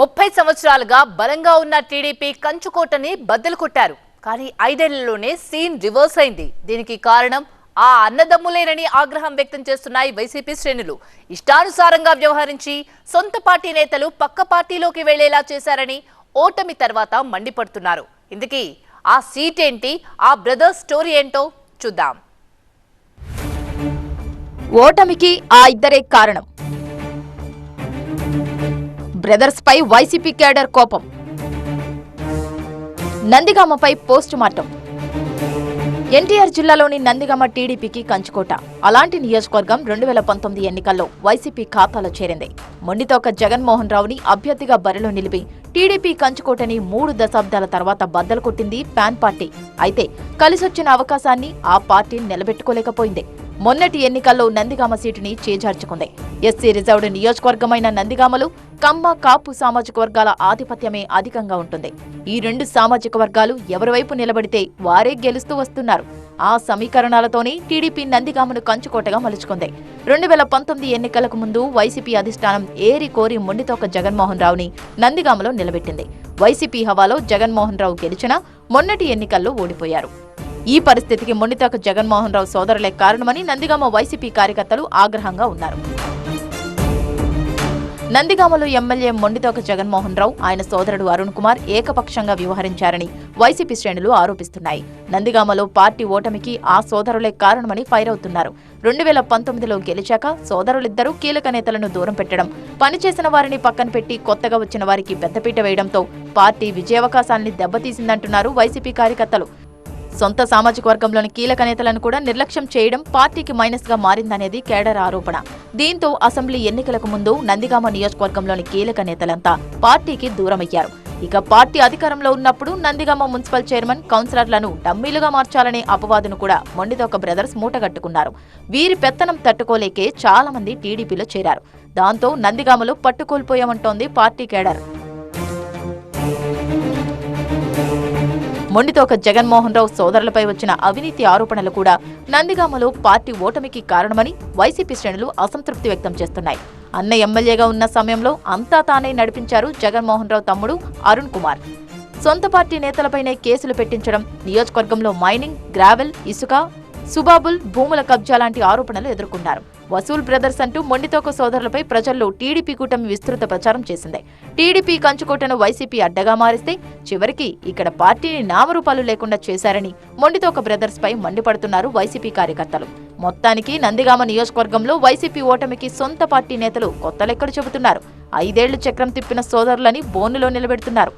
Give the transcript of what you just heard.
ముప్పై సంవత్సరాలుగా బలంగా ఉన్న టీడీపీ కంచుకోటని బద్దలు కొట్టారు. కానీ ఐదేళ్ళలోనే సీన్ రివర్స్ అయింది. దీనికి కారణం ఆ అన్నదమ్ములేనని ఆగ్రహం వ్యక్తం చేస్తున్నాయి వైసీపీ శ్రేణులు. ఇష్టానుసారంగా వ్యవహరించి సొంత పార్టీ నేతలు పక్క పార్టీలోకి వెళ్ళేలా చేశారని ఓటమి తర్వాత మండిపడుతున్నారు. ఇందుకీ ఆ సీట్ ఏంటి? ఆ బ్రదర్స్ స్టోరీ ఏంటో చూద్దాం. ఓటమికి ఆ ఇద్దరే కారణం. బ్రదర్స్ పై వైసీపీ కేడర్ కోపం. నందిగామపై పోస్ట్ మార్టం ఎన్టీఆర్ జిల్లాలోని నందిగామ టీడీపీకి కంచుకోట. అలాంటి నియోజకవర్గం రెండు వేల పంతొమ్మిది ఎన్నికల్లో వైసీపీ ఖాతాలో చేరింది. మొండితోక జగన్మోహన్ రావుని అభ్యర్థిగా బరిలో నిలిపి టీడీపీ కంచుకోటని మూడు దశాబ్దాల తర్వాత బద్దలు కొట్టింది ప్యాన్ పార్టీ. అయితే కలిసొచ్చిన అవకాశాన్ని ఆ పార్టీ నిలబెట్టుకోలేకపోయింది. మొన్నటి ఎన్నికల్లో నందిగామ సీటుని చేజార్చుకుంది. ఎస్సీ రిజర్వ్డ్ నియోజకవర్గమైన నందిగామలు కమ్మ కాపు సామాజిక వర్గాల ఆధిపత్యమే అధికంగా ఉంటుంది. ఈ రెండు సామాజిక వర్గాలు ఎవరివైపు నిలబడితే వారే గెలుస్తూ వస్తున్నారు. ఆ సమీకరణాలతోనే టీడీపీ నందిగామను కంచుకోటగా మలుచుకుంది. రెండు వేల పంతొమ్మిది ఎన్నికలకు ముందు వైసీపీ అధిష్టానం ఏరి కోరి మొండితోక జగన్మోహన్ రావుని నందిగామలో నిలబెట్టింది. వైసీపీ హవాలో జగన్మోహన్ రావు గెలిచినా మొన్నటి ఎన్నికల్లో ఓడిపోయారు. ఈ పరిస్థితికి మొండితోక జగన్మోహన్ రావు సోదరులే కారణమని నందిగామ వైసీపీ కార్యకర్తలు ఆగ్రహంగా ఉన్నారు. నందిగామలో ఎమ్మెల్యే మొండితోక జగన్మోహన్ రావు ఆయన సోదరుడు అరుణ్ కుమార్ ఏకపక్షంగా వ్యవహరించారని వైసీపీ శ్రేణులు ఆరోపిస్తున్నాయి. నందిగామలో పార్టీ ఓటమికి ఆ సోదరులే కారణమని ఫైర్ అవుతున్నారు. రెండు వేల పంతొమ్మిదిలో గెలిచాక సోదరులిద్దరూ కీలక నేతలను దూరం పెట్టడం పనిచేసిన వారిని పక్కన పెట్టి కొత్తగా వచ్చిన వారికి పెద్దపీట వేయడంతో పార్టీ విజయావకాశాల్ని దెబ్బతీసిందంటున్నారు వైసీపీ కార్యకర్తలు. సొంత సామాజిక వర్గంలోని కీలక నేతలను కూడా నిర్లక్ష్యం చేయడం పార్టీకి మైనస్గా మారిందనేది కేడర్ ఆరోపణ. దీంతో అసెంబ్లీ ఎన్నికలకు ముందు నందిగామ నియోజకవర్గంలోని కీలక నేతలంతా పార్టీకి దూరమయ్యారు. ఇక పార్టీ అధికారంలో ఉన్నప్పుడు నందిగామ మున్సిపల్ చైర్మన్ కౌన్సిలర్లను డమ్మీలుగా మార్చాలనే అపవాదును కూడా మొండిదొక బ్రదర్స్ మూటగట్టుకున్నారు. వీరి పెత్తనం తట్టుకోలేకే చాలా మంది టీడీపీలో చేరారు. దాంతో నందిగామలో పట్టుకోల్పోయామంటోంది పార్టీ కేడర్. మొండితోక జగన్మోహన్ రావు సోదరులపై వచ్చిన అవినీతి ఆరోపణలు కూడా నందిగామలో పార్టీ ఓటమికి కారణమని వైసీపీ శ్రేణులు అసంతృప్తి వ్యక్తం చేస్తున్నాయి. అన్న ఎమ్మెల్యేగా ఉన్న సమయంలో అంతా తానే నడిపించారు జగన్మోహన్ రావు తమ్ముడు అరుణ్ కుమార్. సొంత పార్టీ నేతలపైనే కేసులు పెట్టించడం నియోజకవర్గంలో మైనింగ్ గ్రావెల్ ఇసుక సుబాబుల్ భూముల కబ్జా లాంటి ఆరోపణలు ఎదుర్కొన్నారు. వసూల్ బ్రదర్స్ అంటూ మొండితోక సోదరులపై ప్రజల్లో టీడీపీ కూటమి విస్తృత ప్రచారం చేసింది. టీడీపీ కంచుకోటను వైసీపీ అడ్డగా మారిస్తే చివరికి ఇక్కడ పార్టీని నామరూపాలు లేకుండా చేశారని మొండితోక బ్రదర్స్ పై మండిపడుతున్నారు వైసీపీ కార్యకర్తలు. మొత్తానికి నందిగామ నియోజకవర్గంలో వైసీపీ ఓటమికి సొంత పార్టీ నేతలు కొత్త లెక్కలు చెబుతున్నారు. ఐదేళ్ళు చక్రం తిప్పిన సోదరులని బోనులో నిలబెడుతున్నారు.